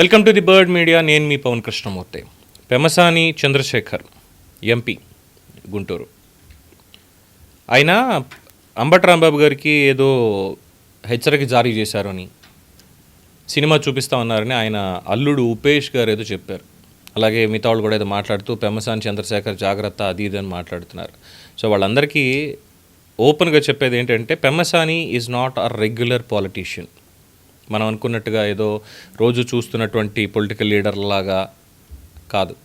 Welcome to the bird media. నేను మీ Pavan Krishnamurthy. Pemmasani Chandrasekhar MP Guntur. ఆయన అంబట్ రాంబాబు గారికి ఏదో హెచ్చరిక జారీ చేశారని సినిమా చూపిస్తా ఉన్నారని ఆయన అల్లుడు ఉపేష్ గారు ఏదో చెప్పారు. అలాగే మిగతా వాళ్ళు కూడా ఏదో మాట్లాడుతూ పెమ్మసాని చంద్రశేఖర్ జాగ్రత్త అది ఇది అని మాట్లాడుతున్నారు. సో వాళ్ళందరికీ ఓపెన్గా చెప్పేది ఏంటంటే Pemmasani is not a regular politician మనం అనుకున్నట్టుగా ఏదో రోజు చూస్తున్నటువంటి పొలిటికల్ లీడర్లాగా కాదు.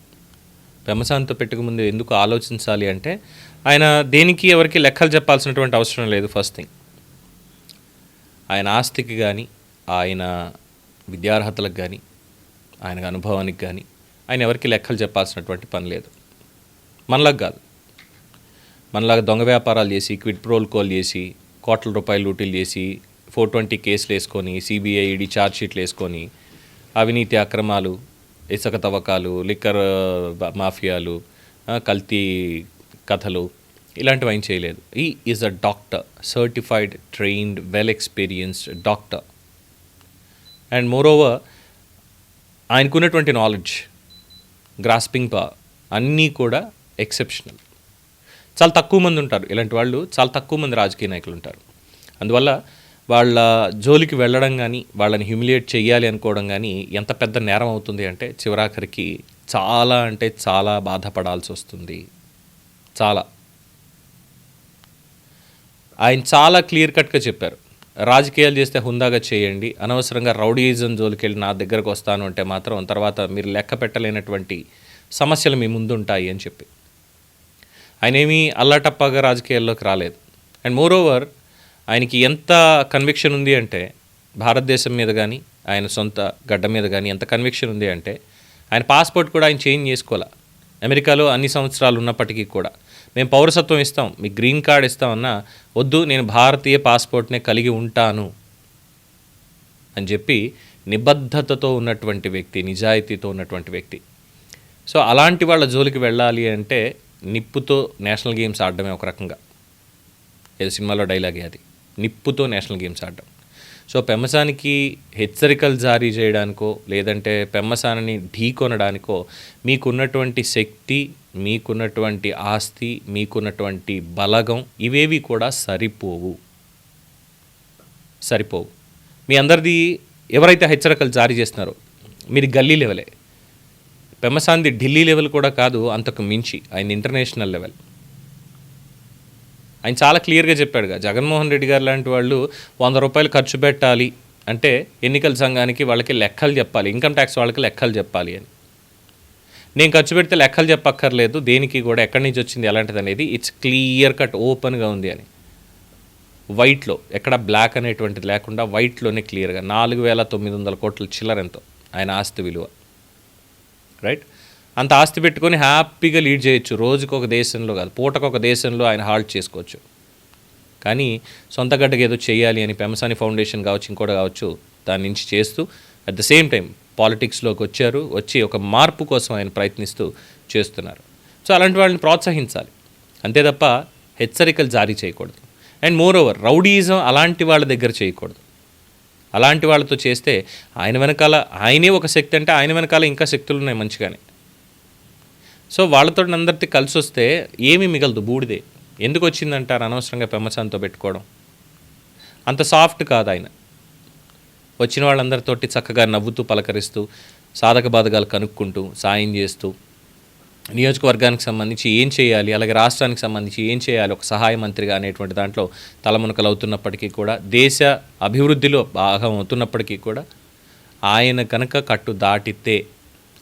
పెమ్మసానితో పెట్టుకు ముందు ఎందుకు ఆలోచించాలి అంటే ఆయన దేనికి ఎవరికి లెక్కలు చెప్పాల్సినటువంటి అవసరం లేదు ఫస్ట్ థింగ్ ఆయన ఆస్తికి కానీ ఆయన విద్యార్హతలకు కానీ ఆయన అనుభవానికి కానీ ఆయన ఎవరికి లెక్కలు చెప్పాల్సినటువంటి పని లేదు. మనలాగా కాదు. మనలాగా దొంగ వ్యాపారాలు చేసి క్విడ్ ప్రోల్ కోల్ చేసి కోట్ల రూపాయలు లూటీలు చేసి ఫోర్ ట్వంటీ కేసులు వేసుకొని సిబిఐ ఈడీ ఛార్జ్ షీట్లు వేసుకొని అవినీతి అక్రమాలు ఇసుక తవ్వకాలు లిక్కర్ uh, మాఫియాలు కల్తీ కథలు ఇలాంటివి ఆయన చేయలేదు. ఈ is a doctor certified trained well experienced doctor and moreover ఆయనకున్నటువంటి నాలెడ్జ్ గ్రాస్పింగ్ పా అన్నీ కూడా ఎక్సెప్షనల్ చాలా తక్కువ మంది ఉంటారు. ఇలాంటి వాళ్ళు చాలా తక్కువ మంది రాజకీయ నాయకులు ఉంటారు. అందువల్ల వాళ్ళ జోలికి వెళ్ళడం కానీ వాళ్ళని హ్యూమిలియేట్ చేయాలి అనుకోవడం కానీ ఎంత పెద్ద నేరం అవుతుంది అంటే చివరాఖరికి చాలా అంటే చాలా బాధపడాల్సి వస్తుంది. చాలా. ఆయన చాలా క్లియర్ కట్గా చెప్పారు. రాజకీయాలు చేస్తే హుందాగా చేయండి. అనవసరంగా రౌడీయిజం జోలికి వెళ్ళి నా దగ్గరకు వస్తాను అంటే మాత్రం తర్వాత మీరు లెక్క పెట్టలేనటువంటి సమస్యలు మీ ముందు ఉంటాయి అని చెప్పి. ఆయన ఏమీ అల్లాటప్పగా రాజకీయాల్లోకి రాలేదు. అండ్ మోర్ ఓవర్ ఆయనకి ఎంత కన్విక్షన్ ఉంది అంటే భారతదేశం మీద కానీ ఆయన సొంత గడ్డ మీద కానీ ఎంత కన్విక్షన్ ఉంది అంటే ఆయన పాస్పోర్ట్ కూడా ఆయన చేంజ్ చేసుకోవాలా? అమెరికాలో అన్ని సంవత్సరాలు ఉన్నప్పటికీ కూడా మేము పౌరసత్వం ఇస్తాం మీకు గ్రీన్ కార్డ్ ఇస్తామన్నా వద్దు నేను భారతీయ పాస్పోర్ట్నే కలిగి ఉంటాను అని చెప్పి నిబద్ధతతో ఉన్నటువంటి వ్యక్తి నిజాయితీతో ఉన్నటువంటి వ్యక్తి. సో అలాంటి వాళ్ళ జోలికి వెళ్ళాలి అంటే నిప్పుతో నేషనల్ గేమ్స్ ఆడడమే ఒక రకంగా. ఏదో సినిమాలో డైలాగే అది. నిప్పుతో నేషనల్ గేమ్స్ ఆడడం సో పెమ్మసానికి హెచ్చరికలు జారీ చేయడానికో లేదంటే పెమ్మసానిని ఢీకొనడానికో మీకున్నటువంటి శక్తి మీకున్నటువంటి ఆస్తి మీకున్నటువంటి బలగం ఇవేవి కూడా సరిపోవు. సరిపోవు. మీ అందరిది ఎవరైతే హెచ్చరికలు జారీ చేస్తున్నారో మీరు గల్లీ లెవెలే. పెమ్మసాంది ఢిల్లీ లెవెల్ కూడా కాదు అంతకు మించి. ఆయన ఇంటర్నేషనల్ లెవెల్. ఆయన చాలా క్లియర్గా చెప్పాడుగా జగన్మోహన్ రెడ్డి గారు లాంటి వాళ్ళు వంద రూపాయలు ఖర్చు పెట్టాలి అంటే ఎన్నికల సంఘానికి వాళ్ళకి లెక్కలు చెప్పాలి ఇన్కమ్ ట్యాక్స్ వాళ్ళకి లెక్కలు చెప్పాలి అని. నేను ఖర్చు పెడితే లెక్కలు చెప్పక్కర్లేదు దేనికి కూడా ఎక్కడి నుంచి వచ్చింది ఎలాంటిది అనేది ఇట్స్ క్లియర్ కట్ ఓపెన్గా ఉంది అని. వైట్లో ఎక్కడ బ్లాక్ అనేటువంటిది లేకుండా వైట్లోనే క్లియర్గా నాలుగు వేల తొమ్మిది వందల కోట్ల చిల్లర ఎంతో ఆయన ఆస్తి విలువ. రైట్ అంత ఆస్తి పెట్టుకొని హ్యాపీగా లీడ్ చేయొచ్చు. రోజుకు ఒక దేశంలో కాదు పూటకు ఒక దేశంలో ఆయన హాల్ట్ చేసుకోవచ్చు. కానీ సొంత గడ్డకి ఏదో చేయాలి అని పెమసాని ఫౌండేషన్ కావచ్చు ఇంకోటి కావచ్చు దాని నుంచి చేస్తూ అట్ ద సేమ్ టైం పాలిటిక్స్లోకి వచ్చారు వచ్చి ఒక మార్పు కోసం ఆయన ప్రయత్నిస్తూ చేస్తున్నారు. సో అలాంటి వాళ్ళని ప్రోత్సహించాలి. అంతే తప్ప హెచ్చరికలు జారీ చేయకూడదు. అండ్ మోర్ ఓవర్ రౌడీజం అలాంటి వాళ్ళ దగ్గర చేయకూడదు. అలాంటి వాళ్ళతో చేస్తే ఆయన వెనకాల ఆయనే ఒక శక్తి అంటే ఆయన వెనకాల ఇంకా శక్తులు ఉన్నాయి మంచిగానే. సో వాళ్ళతో అందరితో కలిసి వస్తే ఏమీ మిగలదు బూడిదే. ఎందుకు వచ్చిందంటారు అనవసరంగా పెమ్మసాంతో పెట్టుకోవడం? అంత సాఫ్ట్ కాదు ఆయన. వచ్చిన వాళ్ళందరితోటి చక్కగా నవ్వుతూ పలకరిస్తూ సాధక బాధకాలు కనుక్కుంటూ సాయం చేస్తూ నియోజకవర్గానికి సంబంధించి ఏం చేయాలి అలాగే రాష్ట్రానికి సంబంధించి ఏం చేయాలి ఒక సహాయ మంత్రిగా అనేటువంటి దాంట్లో తలమునకలు అవుతున్నప్పటికీ కూడా దేశ అభివృద్ధిలో భాగం అవుతున్నప్పటికీ కూడా ఆయన కనుక కట్టు దాటితే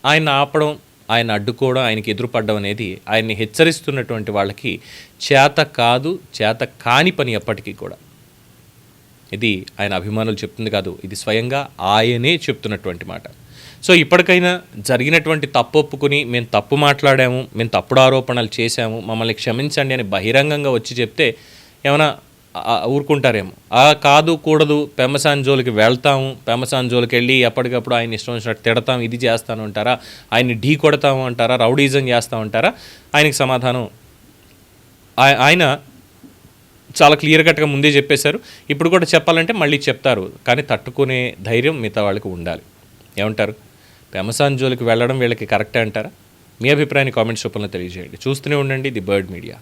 ఆయన ఆపడం ఆయన అడ్డుకోవడం ఆయనకి ఎదురుపడడం అనేది ఆయన్ని హెచ్చరిస్తున్నటువంటి వాళ్ళకి చేత కాదు చేత కాని పని ఎప్పటికీ కూడా. ఇది ఆయన అభిమానులు చెప్తుంది కాదు ఇది స్వయంగా ఆయనే చెప్తున్నటువంటి మాట. సో ఇప్పటికైనా జరిగినటువంటి తప్పు ఒప్పుకుని మేము తప్పు మాట్లాడాము మేము తప్పుడు ఆరోపణలు చేశాము మమ్మల్ని క్షమించండి అని బహిరంగంగా వచ్చి చెప్తే ఏమైనా ఊరుకుంటారేమో. ఆ కాదు కూడదు పెమ్మసాన్ జోలికి వెళ్తాము పెమ్మసాన్ జోలికి వెళ్ళి ఎప్పటికప్పుడు ఆయన ఇష్టం వచ్చినట్టు తిడతాం ఇది చేస్తాను అంటారా? ఆయన్ని ఢీ కొడతాము అంటారా? రౌడీజం చేస్తాం అంటారా? ఆయనకి సమాధానం. ఆయ- ఆయన చాలా క్లియర్ కట్గా ముందే చెప్పేశారు. ఇప్పుడు కూడా చెప్పాలంటే మళ్ళీ చెప్తారు. కానీ తట్టుకునే ధైర్యం మిగతా వాళ్ళకి ఉండాలి. ఏమంటారు? పెమసాన్ జోలికి వెళ్ళడం వీళ్ళకి కరెక్టే అంటారా? మీ అభిప్రాయాన్ని కామెంట్స్ రూపంలో తెలియజేయండి. చూస్తూనే ఉండండి ది బర్డ్ మీడియా.